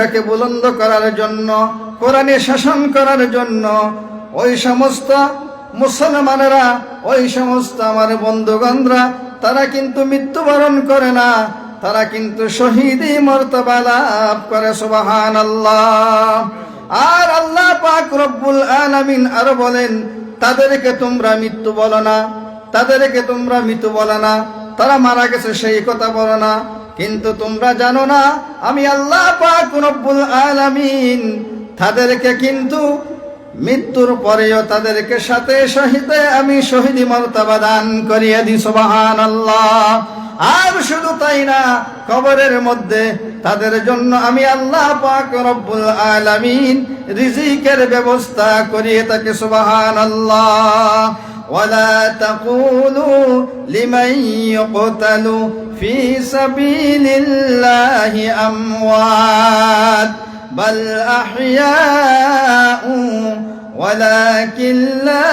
ঝান্ডাকে বুলন্দ করার জন্য, কোরআনে শাসন করার জন্য, ওই সমস্ত মুসলমানেরা, ওই সমস্ত আমার বন্ধুগণরা, তারা কিন্তু মৃত্যুবরণ করে না, তারা কিন্তু শহীদই মর্তবা লাভ করে সুবাহান আল্লাহ আর আল্লাহ পাক রব্বুল আলামিন আরও বলেন, তাদেরকে তোমরা মৃত্যু বলো না, তাদেরকে তোমরা মৃত্যু বলো না, তারা মারা গেছে সেই কথা বলো না। কিন্তু তোমরা জানো না, আমি আল্লাহ আলামিন তাদেরকে কিন্তু মৃত্যুর পরেও তাদেরকে সাথে সহিতে আমি শহীদি মর্তবা দান করিয়ে দিই সুবাহান আল্লাহ আর শুধু তাই না, কবরের মধ্যে তাদের জন্য আমি আল্লাহ পাক রব্বুল আলামিন রিজিকের ব্যবস্থা করিয়ে তাকে সুবাহান আল্লাহ ولا تقولوا لمن يقتل في سبيل الله أموات بل أحياء ولكن لا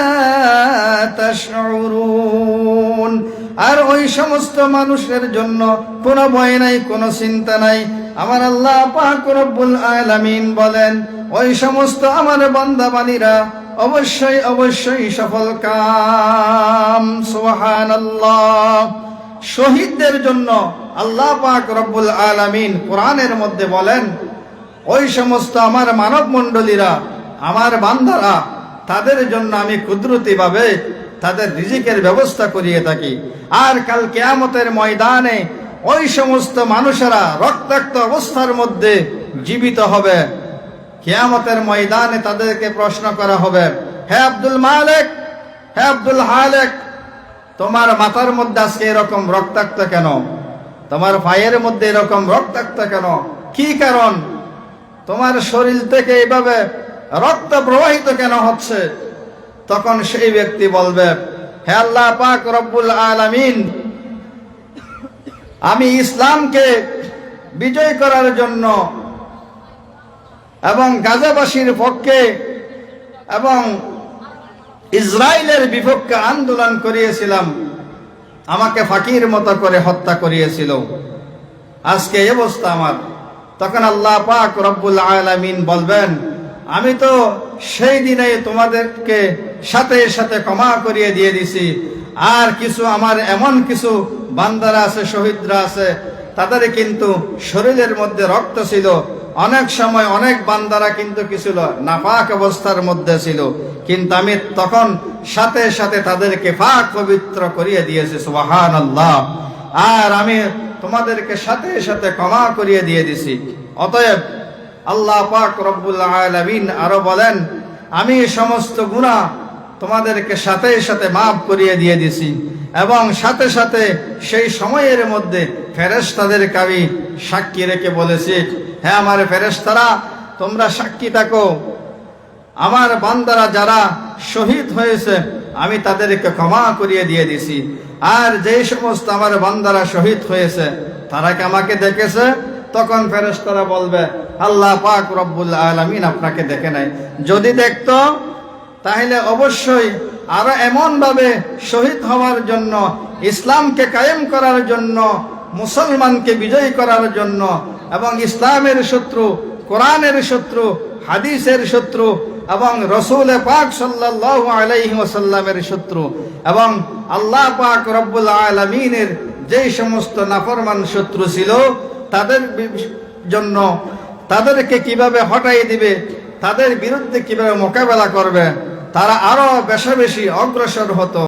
تشعرون আর ওই সমস্ত মানুষের জন্য কোনো ভয় নাই কোনো চিন্তা নাই আমার আল্লাহ পাক রব্বুল আলামিন বলেন ওই সমস্ত আমার বান্দাবানীরা অবশ্যই অবশ্যই সফল কাম। সুবহানাল্লাহ। শহীদদের জন্য আল্লাহ পাক রব্বুল আলামিন কোরআনের মধ্যে বলেন, ওই সমস্ত আমার মানব মণ্ডলীরা আমার বান্দারা, তাদের জন্য আমি কুদরতি ভাবে তাদের রিজিকের ব্যবস্থা করিয়ে থাকি। আর কাল কেয়ামতের ময়দানে ওই সমস্ত মানুষেরা রক্তাক্ত অবস্থার মধ্যে জীবিত হবে। কেয়ামতের ময়দানে তাদেরকে প্রশ্ন করা হবে, হে আব্দুল মালেক, হে আব্দুল হালেক, তোমার মাথার মধ্যে আজকে এরকম রক্তাক্ত কেন? তোমার পায়ের মধ্যে এরকম রক্তাক্ত কেন? কি কারণ? তোমার শরীর থেকে এইভাবে রক্ত প্রবাহিত কেন হচ্ছে? তখন সেই ব্যক্তি বলবে, হে আল্লাহ পাক রব্বুল আলামিন, আমি ইসলামকে বিজয় করার জন্য এবং গাজাবাসীর পক্ষে এবং ইসরায়েলের বিপক্ষে আন্দোলন করিয়েছিলাম। আমাকে ফাঁকির মতো করে হত্যা করিয়েছিল। আজকে অবস্থা আমার। তখন আল্লাহ পাক রব্বুল আলামিন বলবেন, আমি তো সেই দিনে তোমাদেরকে সাথে সাথে ক্ষমা করিয়ে দিয়ে দিছি। আর কিছু আমার এমন কিছু বান্দারা আছে, শহীদরা আছে, তাদের কিন্তু শরীরের মধ্যে রক্ত ছিল। অনেক সময় অনেক বান্দারা কিন্তু কিছু নাফাক অবস্থার মধ্যে ছিল। কিন্তু আমি তখন সাথে সাথে তাদেরকে ফাক পবিত্র করিয়ে দিয়েছি সুবাহান আল্লাহ আর আমি তোমাদেরকে সাথে সাথে ক্ষমা করিয়ে দিয়ে দিছি। অতএব আল্লাহ পাক রব্বুল আলামিন আরও বলেন, আমি সমস্ত গুণা তোমাদেরকে সাথে সাথে মাফ করিয়ে দিয়ে দিছি এবং সাথে সাথে সেই সময়ের মধ্যে ফেরেশতাদেরকে আমি সাক্ষী রেখে বলেছি হ্যাঁ আমার ফেরেস্তারা তোমরা সাক্ষী থাকো। আমার বান্দারা যারা শহীদ হয়েছে, আমি তাদেরকে ক্ষমা করিয়ে দিয়ে দিছি। আর যেই সমস্ত আমার বান্দারা শহীদ হয়েছে, তারা কি আমাকে দেখেছে? তখন ফেরেস্তারা বলবে, আল্লাহ পাক রব্বুল আলামিন আপনাকে দেখে নাই। যদি দেখত, তাহলে অবশ্যই আরও এমন ভাবে শহীদ হওয়ার জন্য, ইসলামকে কায়েম করার জন্য, মুসলমানকে বিজয়ী করার জন্য এবং ইসলামের শত্রু, কোরআনের শত্রু, হাদিসের শত্রু, এবং রসুল পাক সাল্লাহ আলাইহি ওসাল্লামের শত্রু, এবং আল্লাহ পাক রব্বুল আলমিনের যেই সমস্ত নাফরমান শত্রু ছিল, তাদের জন্য তাদেরকে কীভাবে হটাই দিবে, তাদের বিরুদ্ধে কীভাবে মোকাবেলা করবে, তারা আরও বেশি বেশি অগ্রসর হতো।